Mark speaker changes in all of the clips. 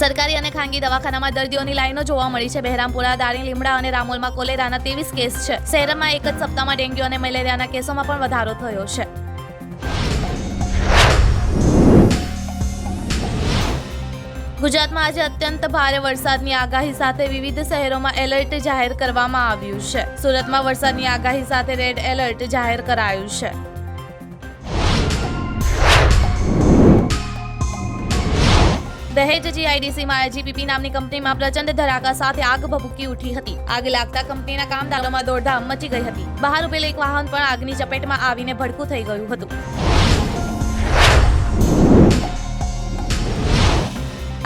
Speaker 1: સરકારી અને ખાનગી દવાખાનામાં દર્દીઓની લાઈનો જોવા મળી છે. બહેરામપુરા, દાણી, લીમડા અને રામોલમાં કોલેરાના ત્રેવીસ કેસ છે. શહેરમાં એક જ સપ્તાહમાં ડેન્ગ્યુ અને મેલેરિયાના કેસોમાં પણ વધારો થયો છે. ગુજરાતમાં આજે અત્યંત ભારે વરસાદની આગાહી સાથે વિવિધ શહેરોમાં એલર્ટ જાહેર કરવામાં આવ્યું છે. સુરતમાં વરસાદની આગાહી સાથે રેડ એલર્ટ જાહેર કરાયું છે. દહેજ જીઆઈડીસીમાં એજીપીપી નામની કંપનીમાં પ્રચંડ ધડાકા સાથે આગ ભભૂકી ઉઠી હતી. આગ લાગતા કંપનીના કામદારોમાં દોડધામ મચી ગઈ હતી. બહાર ઉભેલ એક વાહન પણ આગની ચપેટમાં આવીને ભડકું થઈ ગયું હતું.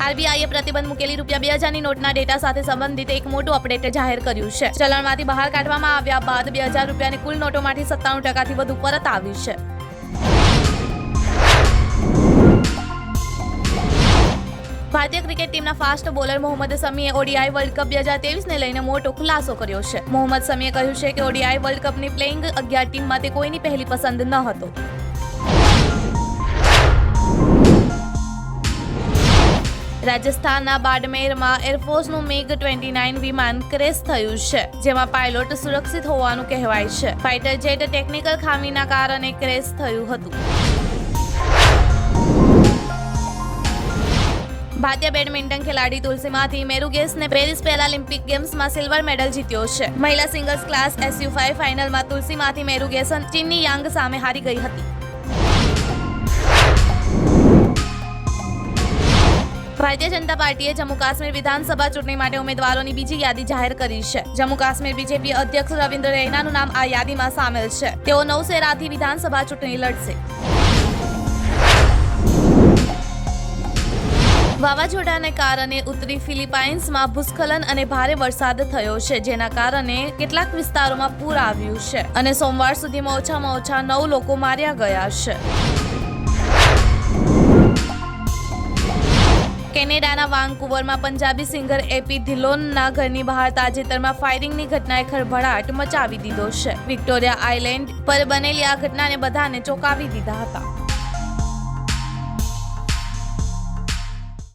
Speaker 1: આરબીઆઈએ પ્રતિબંધ મૂકેલી રૂપિયા બે હજારની નોટના ડેટા સાથે સંબંધિત એક મોટું અપડેટ જાહેર કર્યું છે. ચલણમાંથી બહાર કાઢવામાં આવ્યા બાદ બે હજાર રૂપિયાની કુલ નોટોમાંથી સત્તાણું ટકાથી વધુ પરત આવ્યું છે. ભારતીય ક્રિકેટ ટીમના ફાસ્ટ બોલર મોહમ્મદ સમીએ ઓડીઆઈ વર્લ્ડ કપ બે હજાર તેવીસને લઈને મોટો ખુલાસો કર્યો છે. મોહમ્મદ સમીએ કહ્યું છે કે ઓડીઆઈ વર્લ્ડ કપની પ્લેઇંગ અગિયાર ટીમમાંથી કોઈની પહેલી પસંદ ન હતો. રાજસ્થાનના બાડમેરમાં એરફોર્સનું મેઘ ટ્વેન્ટી નાઇન વિમાન ક્રેશ થયું છે, જેમાં પાયલોટ સુરક્ષિત હોવાનું કહેવાય છે. ફાઇટર જેટ ટેકનિકલ ખામીના કારણે ક્રેશ થયું હતું. ભારતીય બેડમિન્ટન ખેલાડી તુલસીમાંથી મેરુગેસને પેરિસ પેરાલિમ્પિક ગેમ્સમાં સિલ્વર મેડલ જીત્યો છે. મહિલા સિંગલ્સ ક્લાસ એસયુ ફાઇવ ફાઇનલમાં તુલસીમાંથી મેરુગેસન ચીનની યાંગ સામે હારી ગઈ હતી. ભારતીય જનતા પાર્ટીએ જમ્મુ કાશ્મીર વિધાનસભા ચૂંટણી માટે ઉમેદવારોની બીજી યાદી જાહેર કરી છે. જમ્મુ કાશ્મીર બીજેપી અધ્યક્ષ રવિન્દ્ર રૈનાનું નામ આ યાદીમાં સામેલ છે. તેઓ નવસેરાથી વિધાનસભા ચૂંટણી લડશે. વાવાઝોડાને કારણે ઉત્તરી ફિલિપાઇન્સમાં ભૂસ્ખલન અને ભારે વરસાદ થયો છે, જેના કારણે કેટલાક વિસ્તારોમાં પૂર આવ્યું છે અને સોમવાર સુધીમાં ઓછામાં ઓછા નવ લોકો માર્યા ગયા છે. કેનેડાના વાંકુવરમાં પંજાબી સિંગર એપી ધિલોનના ઘરની બહાર તાજેતરમાં ફાયરિંગની ઘટનાએ ખળભળાટ મચાવી દીધો છે. વિક્ટોરિયા આઇલેન્ડ પર બનેલી આ ઘટનાને બધાને ચોંકાવી દીધા હતા.